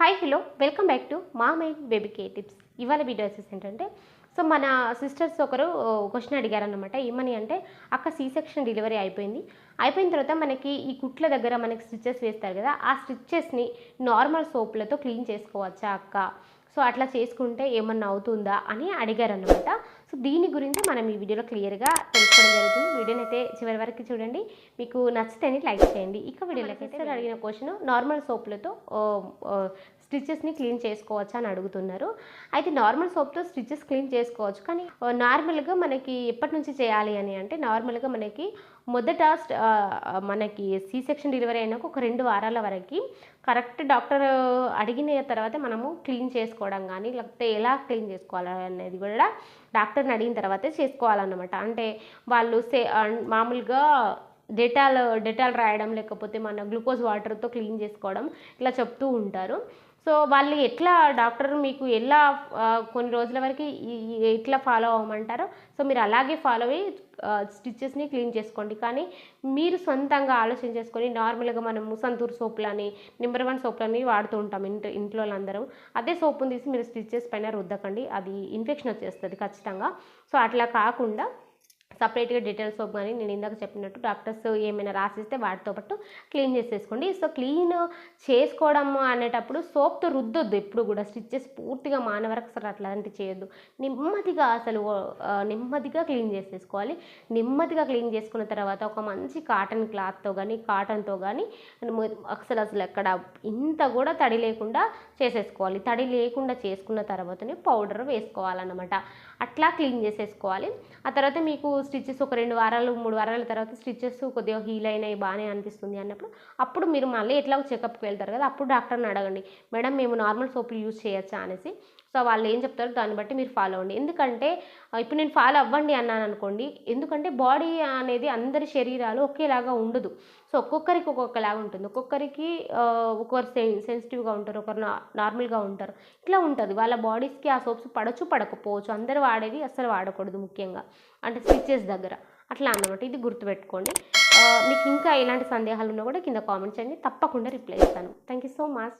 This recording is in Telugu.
Hi hello welcome back to మా మైండ్ బేబీ కే టిప్స్ ఇవాళ వీడియో వచ్చేసి ఏంటంటే సో మన సిస్టర్స్ ఒకరు క్వశ్చన్ అడిగారనమాట ఏమని అంటే అక్క సీ సెక్షన్ డెలివరీ అయిపోయింది. అయిపోయిన తర్వాత మనకి ఈ కుట్ల దగ్గర మనకి స్టిచ్చెస్ వేస్తారు కదా ఆ స్టిచ్చెస్ని నార్మల్ సోప్లతో క్లీన్ చేసుకోవచ్చా అక్క? సో అట్లా చేసుకుంటే ఏమన్నా అవుతుందా అని అడిగారనమాట సో దీని గురించి మనం ఈ వీడియోలో క్లియర్గా తెలుసుకోవడం జరుగుతుంది. వీడియోని అయితే చివరి వరకు చూడండి. మీకు నచ్చితేనే లైక్ చేయండి. ఇక వీడియోలోకి అయితే అడిగిన క్వశ్చన్ నార్మల్ సోప్లతో స్టిచెస్ని క్లీన్ చేసుకోవచ్చా అని అడుగుతున్నారు. అయితే నార్మల్ సోప్తో స్టిచెస్ క్లీన్ చేసుకోవచ్చు. కానీ నార్మల్గా మనకి ఎప్పటి నుంచి చేయాలి అని అంటే నార్మల్గా మనకి మొదట మనకి సి సెక్షన్ డెలివరీ అయినాక ఒక రెండు వారాల వరకు కరెక్ట్ డాక్టర్ అడిగిన తర్వాత మనము క్లీన్ చేసుకోవడం కానీ లేకపోతే ఎలా క్లీన్ చేసుకోవాలి అనేది కూడా డాక్టర్ని అడిగిన తర్వాతే చేసుకోవాలన్నమాట. అంటే వాళ్ళు సే మామూలుగా డెటాల్ డెటాల్ రాయడం లేకపోతే మన గ్లూకోజ్ వాటర్తో క్లీన్ చేసుకోవడం ఇలా చెప్తూ ఉంటారు. సో వాళ్ళు ఎట్లా డాక్టర్ మీకు ఎలా కొన్ని రోజుల వరకు ఎట్లా ఫాలో అవ్వమంటారో సో మీరు అలాగే ఫాలో అయ్యి స్టిచ్చెస్ని క్లీన్ చేసుకోండి. కానీ మీరు సొంతంగా ఆలోచన చేసుకొని నార్మల్గా మనము సంతూర్ సోపులని నెంబర్ వన్ సోపులని వాడుతూ ఉంటాం ఇంట్లో ఇంట్లో అందరం అదే సోపుని తీసి మీరు స్టిచ్చెస్ పైన రుద్దకండి. అది ఇన్ఫెక్షన్ వచ్చేస్తుంది ఖచ్చితంగా. సో అట్లా కాకుండా సపరేట్గా డీటెయిల్ సోప్ కానీ నేను ఇందాక చెప్పినట్టు డాక్టర్స్ ఏమైనా రాసిస్తే వాటితో పాటు క్లీన్ చేసేసుకోండి. సో క్లీన్ చేసుకోవడం అనేటప్పుడు సోప్తో రుద్దొద్దు ఎప్పుడు కూడా. స్టిచ్చెస్ పూర్తిగా మానవరకు అసలు అట్లాంటివి చేయొద్దు. నెమ్మదిగా అసలు నెమ్మదిగా క్లీన్ చేసేసుకోవాలి. నెమ్మదిగా క్లీన్ చేసుకున్న తర్వాత ఒక మంచి కాటన్ క్లాత్తో కానీ కాటన్తో కానీ అసలు అసలు ఎక్కడ ఇంత కూడా తడి లేకుండా చేసేసుకోవాలి. తడి లేకుండా చేసుకున్న తర్వాతనే పౌడర్ వేసుకోవాలన్నమాట. అట్లా క్లీన్ చేసేసుకోవాలి. ఆ తర్వాత మీకు స్టిచ్చెస్ ఒక రెండు వారాలు మూడు వారాల తర్వాత స్టిచ్చెస్ కొద్దిగా హీల్ అయినాయి బాగానే అనిపిస్తుంది అన్నప్పుడు అప్పుడు మీరు మళ్ళీ ఎట్లా చెకప్కి వెళ్తారు కదా అప్పుడు డాక్టర్ని అడగండి. మేడం మేము నార్మల్ సోపులు యూజ్ చేయొచ్చా? అనేసి సో వాళ్ళు ఏం చెప్తారో దాన్ని బట్టి మీరు ఫాలో అవ్వండి. ఎందుకంటే ఇప్పుడు నేను ఫాలో అవ్వండి అన్నాను అనుకోండి ఎందుకంటే బాడీ అనేది అందరి శరీరాలు ఒకేలాగా ఉండదు. సో ఒక్కొక్కరికి ఒక్కొక్కలాగా ఉంటుంది. ఒక్కొక్కరికి ఒక్కొక్కరు సెన్ సెన్సిటివ్గా ఉంటారు ఒకరు నార్మల్గా ఉంటారు. ఇట్లా ఉంటుంది. వాళ్ళ బాడీస్కి ఆ సోప్స్ పడచ్చు పడకపోవచ్చు. అందరు వాడేవి అస్సలు వాడకూడదు ముఖ్యంగా. అంటే స్టిచెస్ దగ్గర. అట్లా అన్నమాట. ఇది గుర్తుపెట్టుకోండి. మీకు ఇంకా ఎలాంటి సందేహాలు ఉన్నా కూడా కింద కామెంట్ చేయండి. తప్పకుండా రిప్లై ఇస్తాను. Thank you so much.